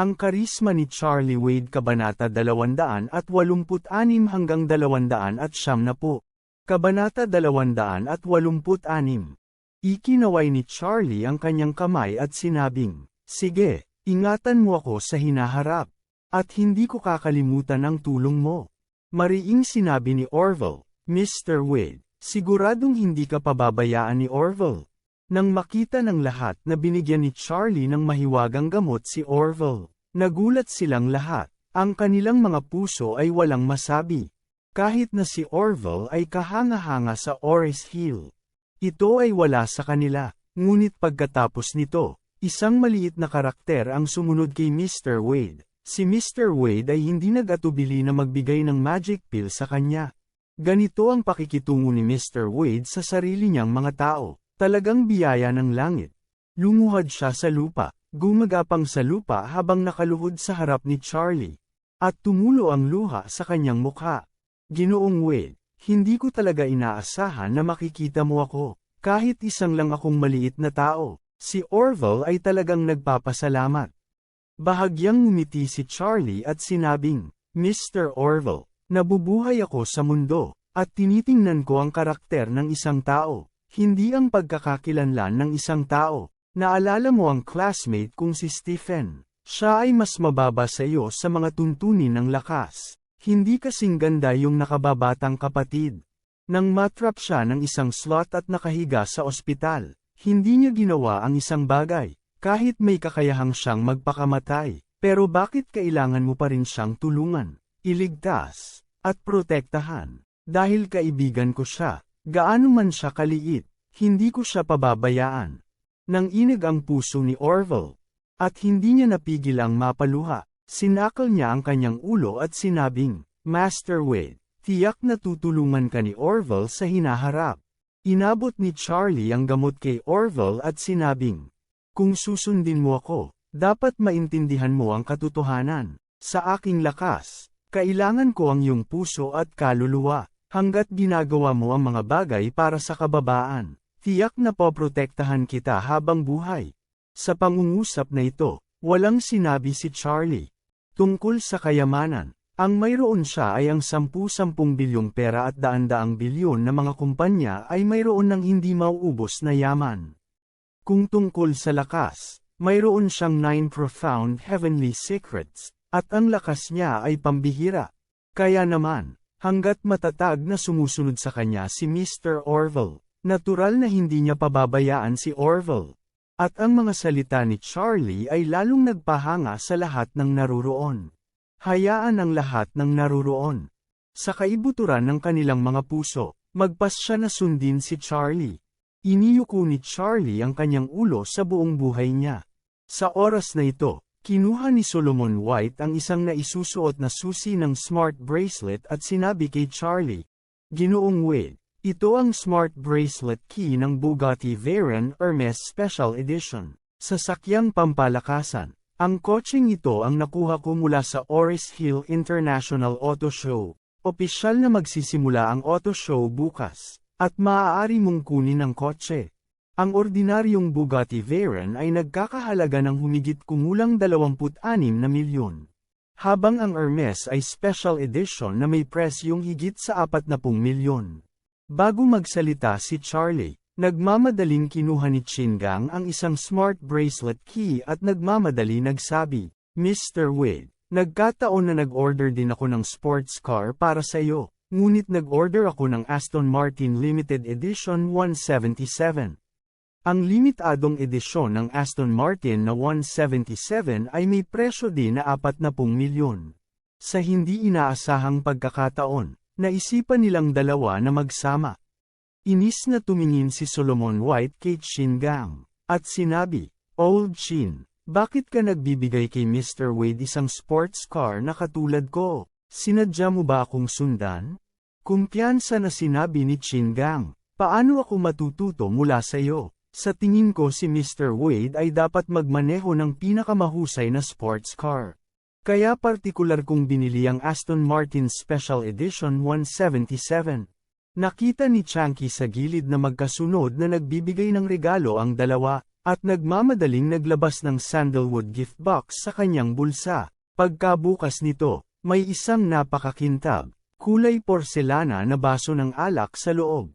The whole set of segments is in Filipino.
Ang karisma ni Charlie Wade Kabanata 286 hanggang 200 at siyam na po. Kabanata 286. Ikinaway ni Charlie ang kanyang kamay at sinabing, Sige, ingatan mo ako sa hinaharap. At hindi ko kakalimutan ang tulong mo. Mariing sinabi ni Orville, Mr. Wade, siguradong hindi ka pababayaan ni Orville. Nang makita ng lahat na binigyan ni Charlie ng mahiwagang gamot si Orville, nagulat silang lahat. Ang kanilang mga puso ay walang masabi. Kahit na si Orville ay kahanga-hanga sa Oris Hill. Ito ay wala sa kanila, ngunit pagkatapos nito, isang maliit na karakter ang sumunod kay Mr. Wade. Si Mr. Wade ay hindi nag-atubili na magbigay ng magic pill sa kanya. Ganito ang pakikitungo ni Mr. Wade sa sarili niyang mga tao. Talagang biyaya ng langit. Lumuhad siya sa lupa, gumagapang sa lupa habang nakaluhod sa harap ni Charlie. At tumulo ang luha sa kanyang mukha. Ginoong Wade, hindi ko talaga inaasahan na makikita mo ako. Kahit isang lang akong maliit na tao, si Orville ay talagang nagpapasalamat. Bahagyang ngumiti si Charlie at sinabing, Mr. Orville, nabubuhay ako sa mundo, at tinitingnan ko ang karakter ng isang tao. Hindi ang pagkakakilanlan ng isang tao. Naalala mo ang classmate kong si Stephen. Siya ay mas mababa sa iyo sa mga tuntunin ng lakas. Hindi kasing ganda yung nakababatang kapatid. Nang matrap siya ng isang slot at nakahiga sa ospital, hindi niya ginawa ang isang bagay, kahit may kakayahang siyang magpakamatay. Pero bakit kailangan mo pa rin siyang tulungan, iligtas, at protektahan? Dahil kaibigan ko siya, Gaano man siya kaliit, hindi ko siya pababayaan. Nang inig ang puso ni Orville, at hindi niya napigil ang mapaluha, sinakal niya ang kanyang ulo at sinabing, Master Wade, tiyak na tutulungan ka ni Orville sa hinaharap. Inabot ni Charlie ang gamot kay Orville at sinabing, Kung susundin mo ako, dapat maintindihan mo ang katotohanan. Sa aking lakas, kailangan ko ang iyong puso at kaluluwa. Hanggat ginagawa mo ang mga bagay para sa kababaan, tiyak na poprotektahan kita habang buhay. Sa pangungusap na ito, walang sinabi si Charlie. Tungkol sa kayamanan, ang mayroon siya ay ang 10-10 bilyong pera at daan-daang bilyon na mga kumpanya ay mayroon ng hindi mauubos na yaman. Kung tungkol sa lakas, mayroon siyang 9 profound heavenly secrets, at ang lakas niya ay pambihira. Kaya naman, Hanggat matatag na sumusunod sa kanya si Mr. Orville, natural na hindi niya pababayaan si Orville. At ang mga salita ni Charlie ay lalong nagpahanga sa lahat ng naruroon. Hayaan ang lahat ng naruroon. Sa kaibuturan ng kanilang mga puso, magpas siya na sundin si Charlie. Iniyuko ni Charlie ang kanyang ulo sa buong buhay niya. Sa oras na ito, Kinuha ni Solomon White ang isang naisusuot na susi ng smart bracelet at sinabi kay Charlie, Ginoong Wade, ito ang smart bracelet key ng Bugatti Veyron Hermes Special Edition. Sa sakyang pampalakasan, ang kotseng ito ang nakuha ko mula sa Oris Hill International Auto Show. Opisyal na magsisimula ang auto show bukas, at maaari mong kunin ang kotse. Ang ordinaryong Bugatti Veyron ay nagkakahalaga ng humigit kumulang 26 na milyon. Habang ang Hermes ay special edition na may presyong higit sa 40 milyon. Bago magsalita si Charlie, nagmamadaling kinuha ni Chingang ang isang smart bracelet key at nagmamadali nagsabi, Mr. Wade, nagkataon na nag-order din ako ng sports car para sa iyo, ngunit nag-order ako ng Aston Martin Limited Edition 177. Ang limitadong edisyon ng Aston Martin na 177 ay may presyo din na 40 milyon. Sa hindi inaasahang pagkakataon, naisipan nilang dalawa na magsama. Inis na tumingin si Solomon White kay Chin Gang, at sinabi, Old Chin, Bakit ka nagbibigay kay Mr. Wade isang sports car na katulad ko? Sinadya mo ba akong sundan? Kumpiyansa na sinabi ni Chingang, paano ako matututo mula sa iyo? Sa tingin ko si Mr. Wade ay dapat magmaneho ng pinakamahusay na sports car. Kaya partikular kong binili ang Aston Martin Special Edition 177. Nakita ni Chunky sa gilid na magkasunod na nagbibigay ng regalo ang dalawa, at nagmamadaling naglabas ng sandalwood gift box sa kanyang bulsa. Pagkabukas nito, may isang napakakintab, kulay porselana na baso ng alak sa loob.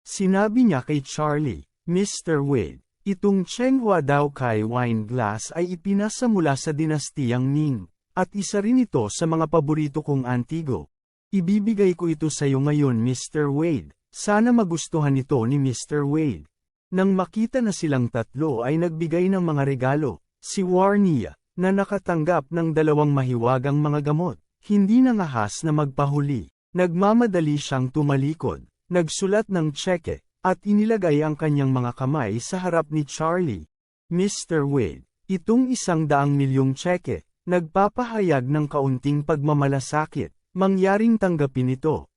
Sinabi niya kay Charlie, Mr. Wade, itong Chenghua Dao Kai wine glass ay ipinasa mula sa dinastiyang Ming, at isa rin ito sa mga paborito kong antigo. Ibibigay ko ito sa iyo ngayon Mr. Wade, sana magustuhan ito ni Mr. Wade. Nang makita na silang tatlo ay nagbigay ng mga regalo, si Warnia, na nakatanggap ng dalawang mahiwagang mga gamot, hindi nangahas na magpahuli, nagmamadali siyang tumalikod, nagsulat ng tseke, at inilagay ang kanyang mga kamay sa harap ni Charlie. Mr. Wade, itong isang daang milyong tseke, nagpapahayag ng kaunting pagmamalasakit, mangyaring tanggapin ito.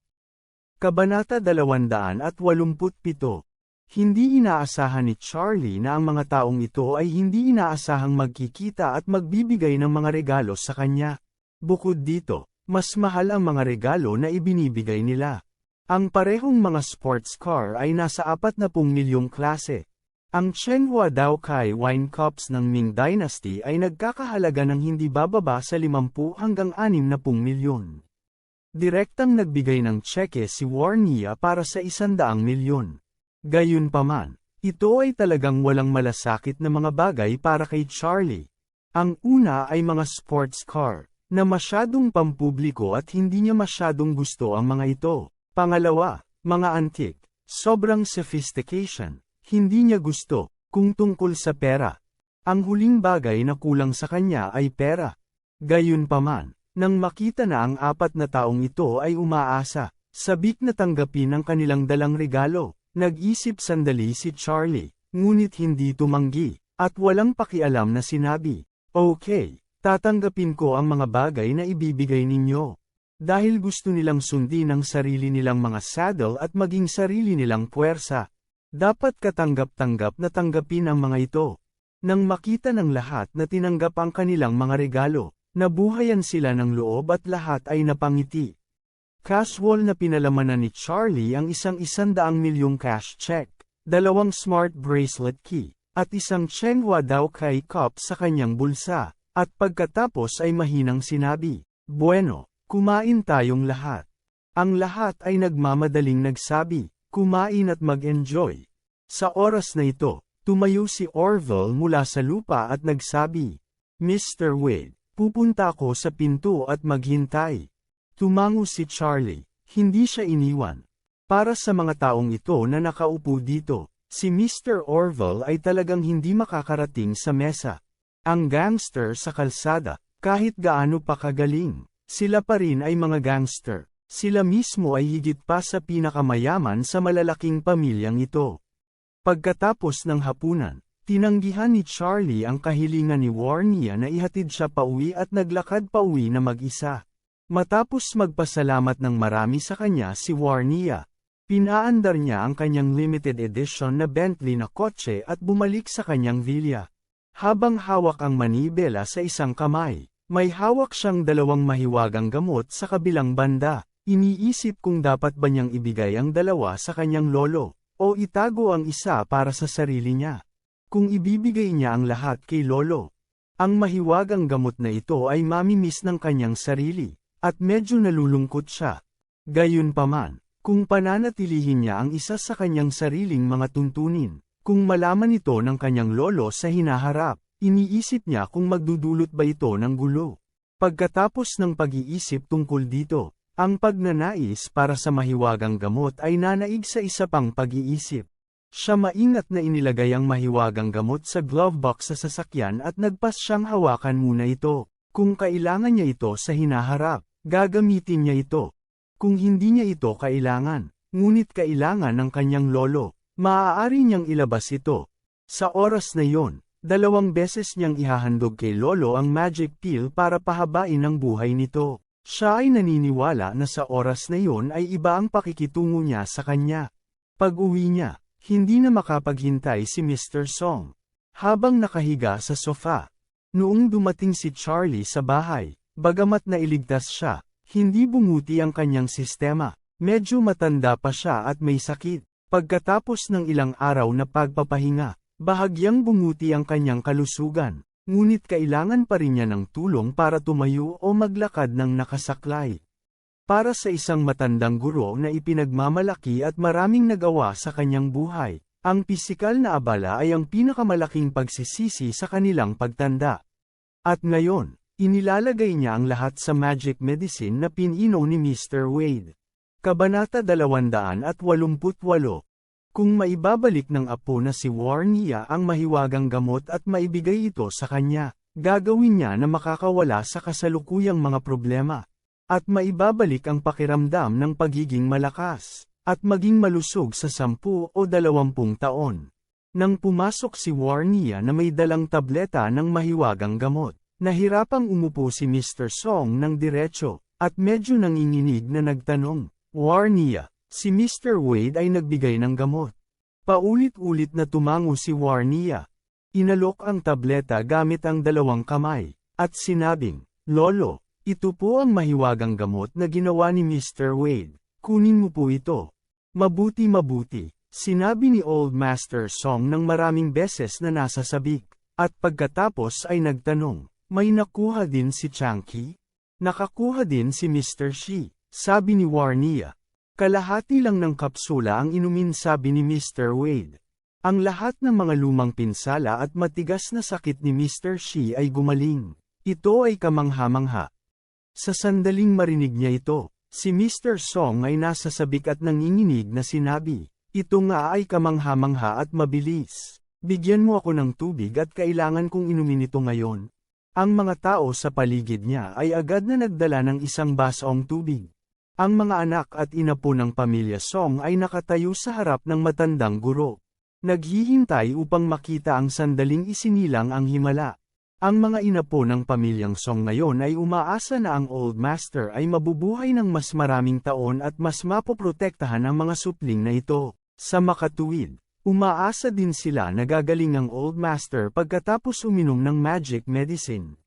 Kabanata 287 Hindi inaasahan ni Charlie na ang mga taong ito ay hindi inaasahang magkikita at magbibigay ng mga regalo sa kanya. Bukod dito, mas mahal ang mga regalo na ibinibigay nila. Ang parehong mga sports car ay nasa 40 milyong klase. Ang Chenghua Dao Kai wine cups ng Ming Dynasty ay nagkakahalaga ng hindi bababa sa 50 hanggang 60 milyon. Direktang nagbigay ng tseke si Warnia para sa 100 milyon. Gayunpaman, ito ay talagang walang malasakit na mga bagay para kay Charlie. Ang una ay mga sports car, na masyadong pampubliko at hindi niya masyadong gusto ang mga ito. Pangalawa, mga antique, sobrang sophistication, hindi niya gusto, kung tungkol sa pera. Ang huling bagay na kulang sa kanya ay pera. Gayunpaman, nang makita na ang apat na taong ito ay umaasa, sabik na tanggapin ang kanilang dalang regalo, nag-isip sandali si Charlie, ngunit hindi tumanggi, at walang pakialam na sinabi, Okay, tatanggapin ko ang mga bagay na ibibigay ninyo. Dahil gusto nilang sundin ang sarili nilang mga saddle at maging sarili nilang puwersa. Dapat katanggap-tanggap na tanggapin ang mga ito. Nang makita ng lahat na tinanggap ang kanilang mga regalo, nabuhayan sila ng loob at lahat ay napangiti. Casual na pinalamanan ni Charlie ang isang isandaang milyong cash check, dalawang smart bracelet key, at isang Chenghua Dao Kai cup sa kanyang bulsa, at pagkatapos ay mahinang sinabi, Bueno, Kumain tayong lahat. Ang lahat ay nagmamadaling nagsabi, kumain at mag-enjoy. Sa oras na ito, tumayo si Orville mula sa lupa at nagsabi, Mr. Wade, pupunta ako sa pinto at maghintay. Tumango si Charlie, hindi siya iniwan. Para sa mga taong ito na nakaupo dito, si Mr. Orville ay talagang hindi makakarating sa mesa. Ang gangster sa kalsada, kahit gaano pa kagaling. Sila pa rin ay mga gangster. Sila mismo ay higit pa sa pinakamayaman sa malalaking pamilyang ito. Pagkatapos ng hapunan, tinanggihan ni Charlie ang kahilingan ni Warnia na ihatid siya pauwi at naglakad pauwi na mag-isa. Matapos magpasalamat ng marami sa kanya si Warnia, pinaandar niya ang kanyang limited edition na Bentley na kotse at bumalik sa kanyang villa. Habang hawak ang manibela sa isang kamay, may hawak siyang dalawang mahiwagang gamot sa kabilang banda. Iniisip kung dapat ba niyang ibigay ang dalawa sa kanyang lolo, o itago ang isa para sa sarili niya. Kung ibibigay niya ang lahat kay lolo, ang mahiwagang gamot na ito ay mamimiss ng kanyang sarili, at medyo nalulungkot siya. Gayunpaman, kung pananatilihin niya ang isa sa kanyang sariling mga tuntunin, kung malaman ito ng kanyang lolo sa hinaharap, Iniisip niya kung magdudulot ba ito ng gulo. Pagkatapos ng pag-iisip tungkol dito, ang pagnanais para sa mahiwagang gamot ay nanaig sa isa pang pag-iisip. Siya maingat na inilagay ang mahiwagang gamot sa glove box sa sasakyan at nagpas siyang hawakan muna ito. Kung kailangan niya ito sa hinaharap, gagamitin niya ito. Kung hindi niya ito kailangan, ngunit kailangan ng kanyang lolo, maaari niyang ilabas ito. Sa oras na yon, Dalawang beses niyang ihahandog kay Lolo ang magic pill para pahabain ang buhay nito. Siya ay naniniwala na sa oras na iyon ay iba ang pakikitungo niya sa kanya. Pag uwi niya, hindi na makapaghintay si Mr. Song. Habang nakahiga sa sofa. Noong dumating si Charlie sa bahay, bagamat nailigtas siya, hindi bumuti ang kanyang sistema. Medyo matanda pa siya at may sakit. Pagkatapos ng ilang araw na pagpapahinga, bahagyang bumuti ang kanyang kalusugan. Ngunit kailangan pa rin niya ng tulong para tumayo o maglakad ng nakasaklay. Para sa isang matandang guro na ipinagmamalaki at maraming nagawa sa kanyang buhay, ang pisikal na abala ay ang pinakamalaking pagsisisi sa kanilang pagtanda. At ngayon, inilalagay niya ang lahat sa magic medicine na pinino ni Mr. Wade. Kabanata 288 Kung maibabalik ng apo na si Warnia ang mahiwagang gamot at maibigay ito sa kanya, gagawin niya na makakawala sa kasalukuyang mga problema. At maibabalik ang pakiramdam ng pagiging malakas, at maging malusog sa sampu o dalawampung taon. Nang pumasok si Warnia na may dalang tableta ng mahiwagang gamot, nahirapang umupo si Mr. Song ng diretso, at medyo nanginginig na nagtanong, Warnia, si Mr. Wade ay nagbigay ng gamot. Paulit-ulit na tumango si Warnia. Inalok ang tableta gamit ang dalawang kamay, at sinabing, Lolo, ito po ang mahiwagang gamot na ginawa ni Mr. Wade, kunin mo po ito. Mabuti mabuti, sinabi ni Old Master Song ng maraming beses na nasa sabik, at pagkatapos ay nagtanong, may nakuha din si Chunky? Nakakuha din si Mr. Shi, sabi ni Warnia. Kalahati lang ng kapsula ang inumin sabi ni Mr. Wade. Ang lahat ng mga lumang pinsala at matigas na sakit ni Mr. Shi ay gumaling. Ito ay kamangha-mangha. Sa sandaling marinig niya ito, si Mr. Song ay nasa sabik at nanginginig na sinabi, ito nga ay kamangha-mangha at mabilis. Bigyan mo ako ng tubig at kailangan kong inumin ito ngayon. Ang mga tao sa paligid niya ay agad na nagdala ng isang basong tubig. Ang mga anak at ina po ng pamilya Song ay nakatayo sa harap ng matandang guro. Naghihintay upang makita ang sandaling isinilang ang himala. Ang mga ina po ng pamilyang Song ngayon ay umaasa na ang Old Master ay mabubuhay ng mas maraming taon at mas mapoprotektahan ang mga supling na ito. Sa makatuwid, umaasa din sila na gagaling ang Old Master pagkatapos uminom ng magic medicine.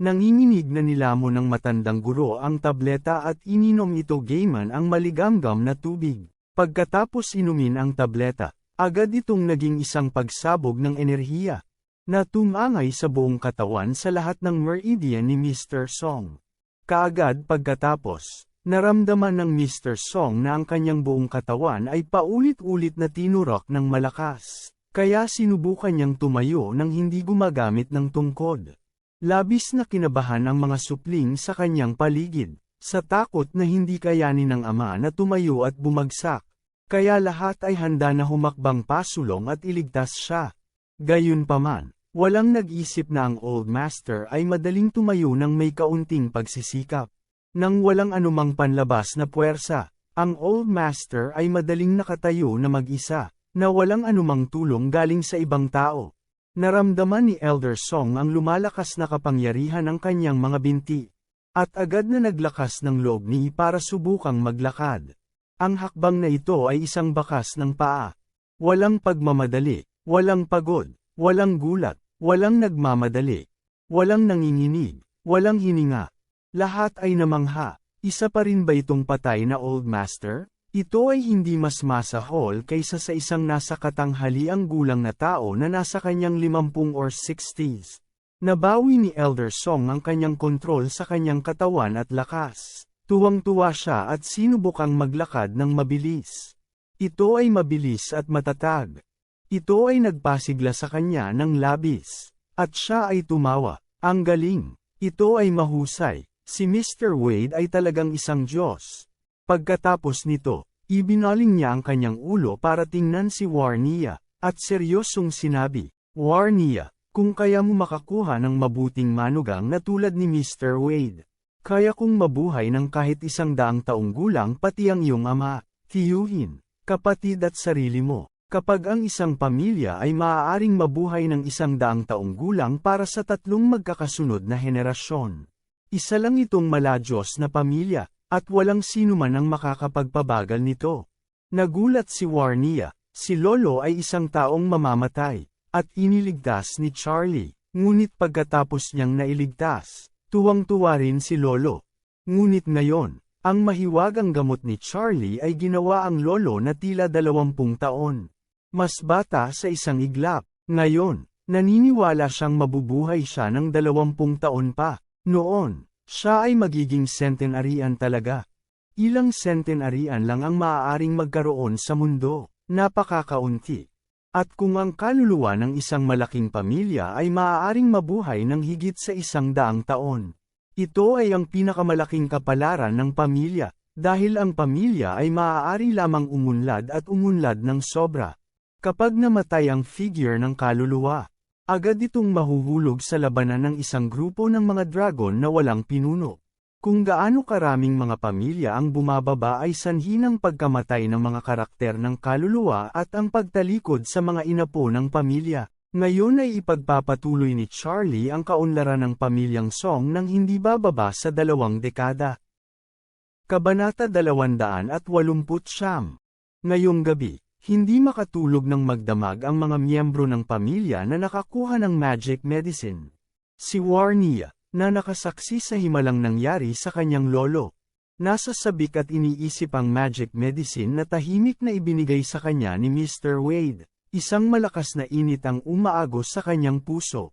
Nanginginig na nilamo ng matandang guro ang tableta at ininom ito gayman ang maligamgam na tubig. Pagkatapos inumin ang tableta, agad itong naging isang pagsabog ng enerhiya na tumangay sa buong katawan sa lahat ng meridian ni Mr. Song. Kaagad pagkatapos, naramdaman ng Mr. Song na ang kanyang buong katawan ay paulit-ulit na tinurok ng malakas. Kaya sinubukan niyang tumayo nang hindi gumagamit ng tungkod. Labis na kinabahan ang mga supling sa kanyang paligid, sa takot na hindi kayanin ng ama na tumayo at bumagsak. Kaya lahat ay handa na humakbang pasulong at iligtas siya. Gayunpaman, walang nag-isip na ang Old Master ay madaling tumayo ng may kaunting pagsisikap. Nang walang anumang panlabas na puwersa, ang Old Master ay madaling nakatayo na mag-isa, na walang anumang tulong galing sa ibang tao. Naramdaman ni Elder Song ang lumalakas na kapangyarihan ng kanyang mga binti. At agad na naglakas ng loob ni para subukang maglakad. Ang hakbang na ito ay isang bakas ng paa. Walang pagmamadali, walang pagod, walang gulat, walang nagmamadali, walang nanginginig, walang hininga. Lahat ay namangha. Isa pa rin ba itong patay na Old Master? Ito ay hindi mas masahol kaysa sa isang nasa katanghaliang gulang na tao na nasa kanyang 50 or 60s. Nabawi ni Elder Song ang kanyang kontrol sa kanyang katawan at lakas. Tuwang-tuwa siya at sinubukang maglakad ng mabilis. Ito ay mabilis at matatag. Ito ay nagpasigla sa kanya ng labis. At siya ay tumawa. Ang galing. Ito ay mahusay. Si Mr. Wade ay talagang isang Diyos. Pagkatapos nito, ibinaling niya ang kanyang ulo para tingnan si Warnia, at seryosong sinabi, Warnia, kung kaya mo makakuha ng mabuting manugang na tulad ni Mr. Wade, kaya kong mabuhay ng kahit isang daang taong gulang pati ang iyong ama, tiyuhin, kapatid at sarili mo. Kapag ang isang pamilya ay maaaring mabuhay ng isang daang taong gulang para sa tatlong magkakasunod na henerasyon. Isa lang itong maladyos na pamilya, at walang sino man ang makakapagpabagal nito. Nagulat si Warnia, si Lolo ay isang taong mamamatay, at iniligtas ni Charlie, ngunit pagkatapos niyang nailigtas, tuwang-tuwa rin si Lolo. Ngunit ngayon, ang mahiwagang gamot ni Charlie ay ginawa ang lolo na tila dalawampung taon. Mas bata sa isang iglap. Ngayon, naniniwala siyang mabubuhay siya ng dalawampung taon pa. Noon, siya ay magiging centenarian talaga. Ilang centenarian lang ang maaaring magkaroon sa mundo, napakakaunti. At kung ang kaluluwa ng isang malaking pamilya ay maaaring mabuhay ng higit sa isang daang taon. Ito ay ang pinakamalaking kapalaran ng pamilya, dahil ang pamilya ay maaari lamang umunlad at umunlad ng sobra. Kapag namatay ang figure ng kaluluwa, agad itong mahuhulog sa labanan ng isang grupo ng mga dragon na walang pinuno. Kung gaano karaming mga pamilya ang bumababa ay sanhi ng pagkamatay ng mga karakter ng kaluluwa at ang pagtalikod sa mga inapo ng pamilya. Ngayon ay ipagpapatuloy ni Charlie ang kaunlaran ng pamilyang Song nang hindi bababa sa dalawang dekada. Kabanata 280 Ngayong gabi, hindi makatulog ng magdamag ang mga miyembro ng pamilya na nakakuha ng magic medicine. Si Warnia, na nakasaksi sa himalang nangyari sa kanyang lolo. Nasa sabik at iniisip ang magic medicine na tahimik na ibinigay sa kanya ni Mr. Wade. Isang malakas na init ang umaagos sa kanyang puso.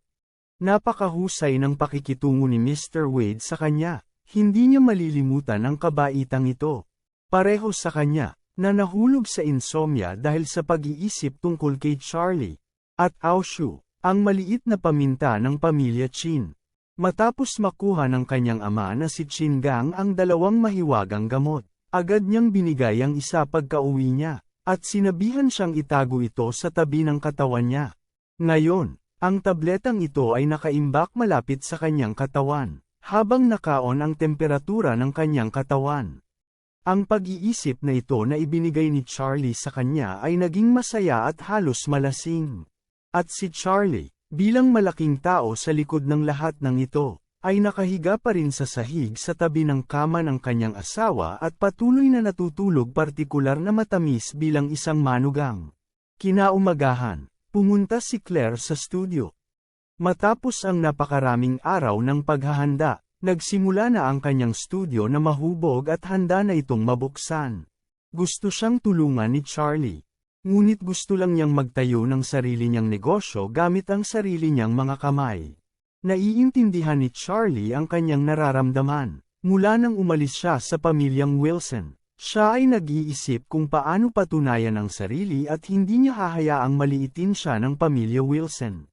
Napakahusay ng pakikitungo ni Mr. Wade sa kanya. Hindi niya malilimutan ang kabaitang ito. Pareho sa kanya, na nahulog sa insomnia dahil sa pag-iisip tungkol kay Charlie, at Aoshu, ang maliit na paminta ng pamilya Chin. Matapos makuha ng kanyang ama na si Chin Gang ang dalawang mahiwagang gamot, agad niyang binigay ang isa pagka-uwi niya, at sinabihan siyang itago ito sa tabi ng katawan niya. Ngayon, ang tabletang ito ay nakaimbak malapit sa kanyang katawan, habang nakaon ang temperatura ng kanyang katawan. Ang pag-iisip na ito na ibinigay ni Charlie sa kanya ay naging masaya at halos malasing. At si Charlie, bilang malaking tao sa likod ng lahat ng ito, ay nakahiga pa rin sa sahig sa tabi ng kama ng kanyang asawa at patuloy na natutulog partikular na matamis bilang isang manugang. Kinaumagahan, pumunta si Claire sa studio. Matapos ang napakaraming araw ng paghahanda, Nagsimula na ang kanyang studio na mahubog at handa na itong mabuksan. Gusto siyang tulungan ni Charlie. Ngunit gusto lang niyang magtayo ng sarili niyang negosyo gamit ang sarili niyang mga kamay. Naiintindihan ni Charlie ang kanyang nararamdaman. Mula nang umalis siya sa pamilyang Wilson, siya ay nag-iisip kung paano patunayan ang sarili at hindi niya hahayaang maliitin siya ng pamilya Wilson.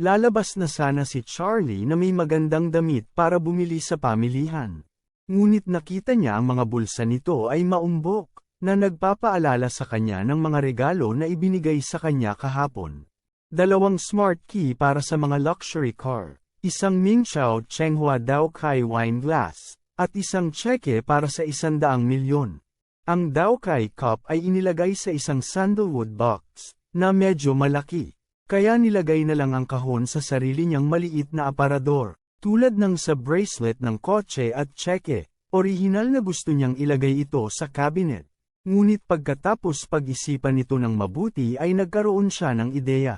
Lalabas na sana si Charlie na may magandang damit para bumili sa pamilihan. Ngunit nakita niya ang mga bulsa nito ay maumbok, na nagpapaalala sa kanya ng mga regalo na ibinigay sa kanya kahapon. Dalawang smart key para sa mga luxury car, isang Mingqiao Chenghua Daokai wine glass, at isang cheque para sa isandaang milyon. Ang Daokai cup ay inilagay sa isang sandalwood box, na medyo malaki. Kaya nilagay na lang ang kahon sa sarili niyang maliit na aparador, tulad ng sa bracelet ng kotse at cheque. Orihinal na gusto niyang ilagay ito sa cabinet. Ngunit pagkatapos pag-isipan nito ng mabuti ay nagkaroon siya ng ideya.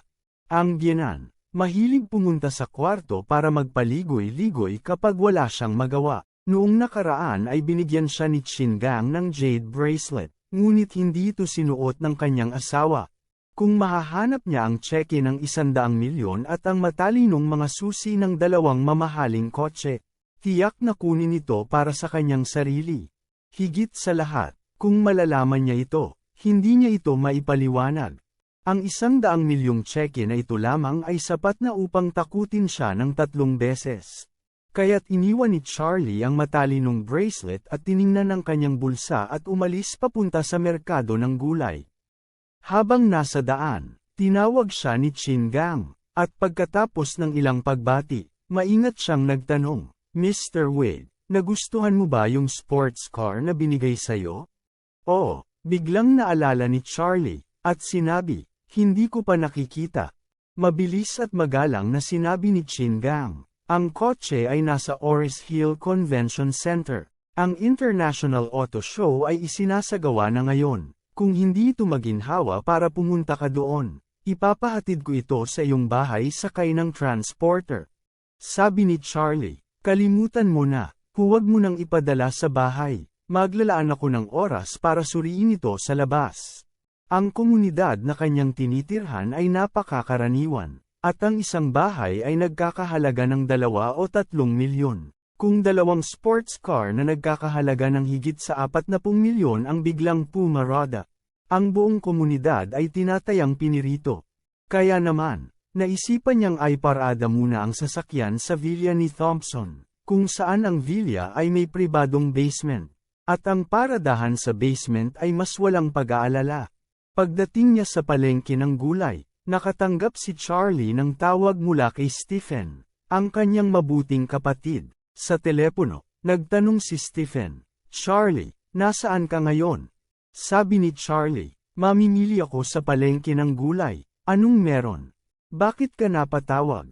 Ang biyanan, mahilig pumunta sa kwarto para magpaligoy-ligoy kapag wala siyang magawa. Noong nakaraan ay binigyan siya ni Chingang ng jade bracelet, ngunit hindi ito sinuot ng kanyang asawa. Kung mahahanap niya ang tseke ng isandaang milyon at ang matalinong mga susi ng dalawang mamahaling kotse, tiyak na kunin ito para sa kanyang sarili. Higit sa lahat, kung malalaman niya ito, hindi niya ito maipaliwanag. Ang isang daang milyong tseke na ito lamang ay sapat na upang takutin siya ng tatlong beses. Kaya't iniwan ni Charlie ang matalinong bracelet at tiningnan ang kanyang bulsa at umalis papunta sa merkado ng gulay. Habang nasa daan, tinawag siya ni Chingang, at pagkatapos ng ilang pagbati, maingat siyang nagtanong, Mr. Wade, nagustuhan mo ba yung sports car na binigay sa'yo? Oo, biglang naalala ni Charlie, at sinabi, Hindi ko pa nakikita. Mabilis at magalang na sinabi ni Chin Gang. Ang kotse ay nasa Oris Hill Convention Center. Ang International Auto Show ay isinasagawa na ngayon. Kung hindi ito maginhawa para pumunta ka doon, ipapahatid ko ito sa iyong bahay sakay ng transporter. Sabi ni Charlie, kalimutan mo na, huwag mo nang ipadala sa bahay. Maglalaan ako ng oras para suriin ito sa labas. Ang komunidad na kanyang tinitirhan ay napakakaraniwan, at ang isang bahay ay nagkakahalaga ng dalawa o tatlong milyon. Kung dalawang sports car na nagkakahalaga ng higit sa apat na pung milyon ang biglang pumarada, ang buong komunidad ay tinatayang pinirito. Kaya naman, naisipan niyang ay parada muna ang sasakyan sa villa ni Thompson, kung saan ang villa ay may pribadong basement. At ang paradahan sa basement ay mas walang pag-aalala. Pagdating niya sa palengke ng gulay, nakatanggap si Charlie ng tawag mula kay Stephen, ang kanyang mabuting kapatid. Sa telepono, nagtanong si Stephen, Charlie, nasaan ka ngayon? Sabi ni Charlie, mamimili ako sa palengke ng gulay, anong meron? Bakit ka napatawag?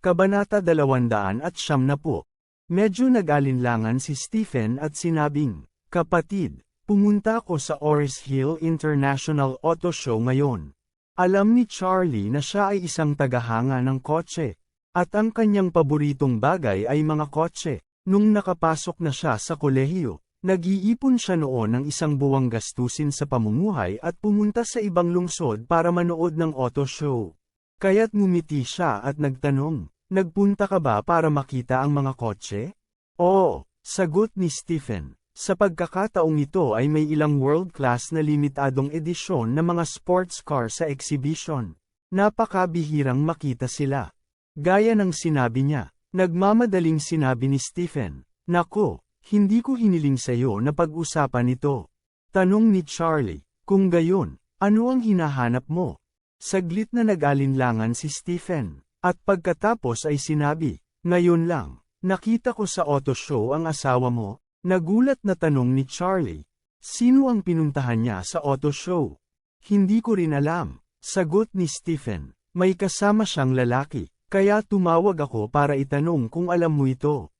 Kabanata 200 at siyam na po. Medyo nag-alinlangan si Stephen at sinabing, Kapatid, pumunta ako sa Oris Hill International Auto Show ngayon. Alam ni Charlie na siya ay isang tagahanga ng kotse, at ang kanyang paboritong bagay ay mga kotse. Nung nakapasok na siya sa kolehiyo, nag-iipon siya noon ng isang buwang gastusin sa pamumuhay at pumunta sa ibang lungsod para manood ng auto show. Kaya't ngumiti siya at nagtanong, Nagpunta ka ba para makita ang mga kotse? Oo, sagot ni Stephen. Sa pagkakataong ito ay may ilang world-class na limitadong edisyon na mga sports car sa exhibition. Napakabihirang makita sila. Gaya ng sinabi niya, nagmamadaling sinabi ni Stephen, Nako, hindi ko hiniling sa iyo na pag-usapan ito. Tanong ni Charlie, kung gayon, ano ang hinahanap mo? Saglit na nag-alinlangan si Stephen. At pagkatapos ay sinabi, ngayon lang, nakita ko sa auto show ang asawa mo, nagulat na tanong ni Charlie. Sino ang pinuntahan niya sa auto show? Hindi ko rin alam, sagot ni Stephen. May kasama siyang lalaki, kaya tumawag ako para itanong kung alam mo ito.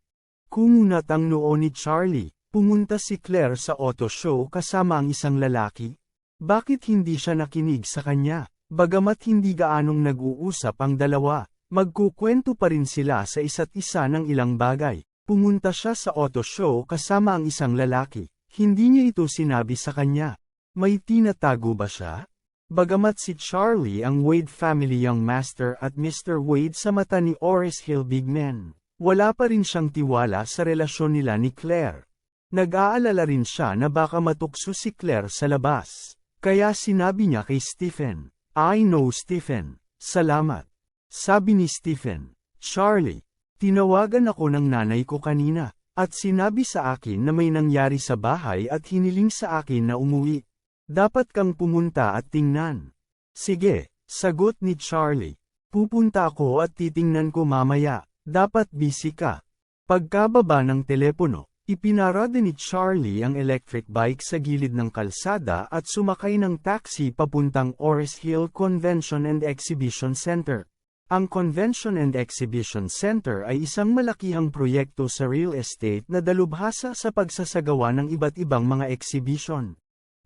Kumunat ang noo ni Charlie, pumunta si Claire sa auto show kasama ang isang lalaki. Bakit hindi siya nakinig sa kanya? Bagamat hindi gaanong nag-uusap ang dalawa, magkukwento pa rin sila sa isa't isa ng ilang bagay. Pumunta siya sa auto show kasama ang isang lalaki. Hindi niya ito sinabi sa kanya. May tinatago ba siya? Bagamat si Charlie ang Wade family young master at Mr. Wade sa mata ni Oris Hill Big Men, wala pa rin siyang tiwala sa relasyon nila ni Claire. Nag-aalala rin siya na baka matukso si Claire sa labas. Kaya sinabi niya kay Stephen, I know Stephen, salamat. Sabi ni Stephen, Charlie, tinawagan ako ng nanay ko kanina, at sinabi sa akin na may nangyari sa bahay at hiniling sa akin na umuwi. Dapat kang pumunta at tingnan. Sige, sagot ni Charlie. Pupunta ako at titingnan ko mamaya, dapat busy ka. Pagkababa ng telepono, Ipinarada ni Charlie ang electric bike sa gilid ng kalsada at sumakay ng taxi papuntang Oris Hill Convention and Exhibition Center. Ang Convention and Exhibition Center ay isang malakihang proyekto sa real estate na dalubhasa sa pagsasagawa ng iba't ibang mga exhibition.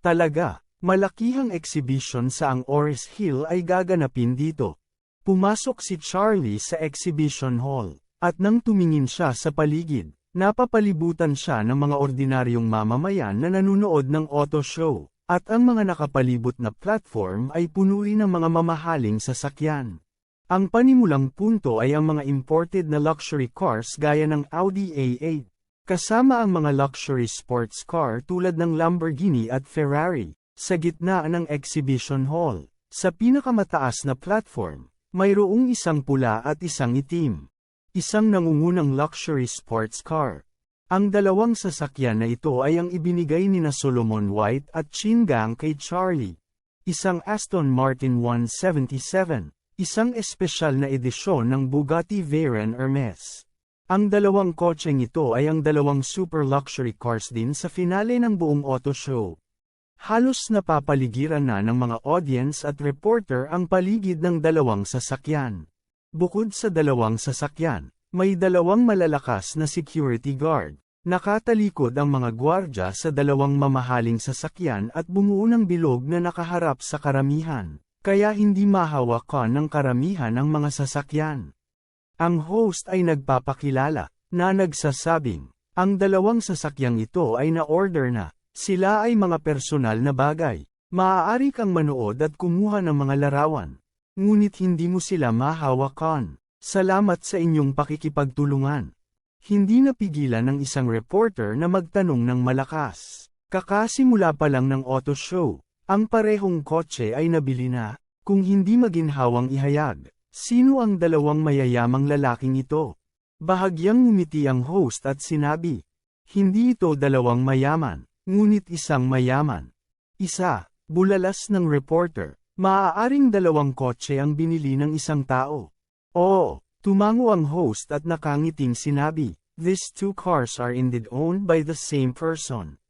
Talaga, malakihang exhibition sa ang Oris Hill ay gaganapin dito. Pumasok si Charlie sa exhibition hall, at nang tumingin siya sa paligid, Napapalibutan siya ng mga ordinaryong mamamayan na nanunood ng auto show, at ang mga nakapalibot na platform ay punuin ng mga mamahaling sasakyan. Ang panimulang punto ay ang mga imported na luxury cars gaya ng Audi A8, kasama ang mga luxury sports car tulad ng Lamborghini at Ferrari, sa gitna ng exhibition hall. Sa pinakamataas na platform, mayroong isang pula at isang itim isang nangungunang luxury sports car. Ang dalawang sasakyan na ito ay ang ibinigay ni na Solomon White at Chingang kay Charlie. Isang Aston Martin 177, isang espesyal na edisyon ng Bugatti Veyron Hermes. Ang dalawang kotseng ito ay ang dalawang super luxury cars din sa finale ng buong auto show. Halos napapaligiran na ng mga audience at reporter ang paligid ng dalawang sasakyan. Bukod sa dalawang sasakyan, may dalawang malalakas na security guard. Nakatalikod ang mga gwardya sa dalawang mamahaling sasakyan at bumuo ng bilog na nakaharap sa karamihan, kaya hindi mahawakan ng karamihan ang mga sasakyan. Ang host ay nagpapakilala, na nagsasabing, ang dalawang sasakyang ito ay na-order na, sila ay mga personal na bagay, maaari kang manood at kumuha ng mga larawan. Ngunit hindi mo sila mahawakan. Salamat sa inyong pakikipagtulungan. Hindi napigilan ng isang reporter na magtanong ng malakas. Kakasimula pa lang ng auto show, ang parehong kotse ay nabili na, kung hindi maginhawang ihayag. Sino ang dalawang mayayamang lalaking ito? Bahagyang ngumiti ang host at sinabi, hindi ito dalawang mayaman, ngunit isang mayaman. Isa, bulalas ng reporter, maaaring dalawang kotse ang binili ng isang tao. Oo, tumango ang host at nakangiting sinabi, these two cars are indeed owned by the same person.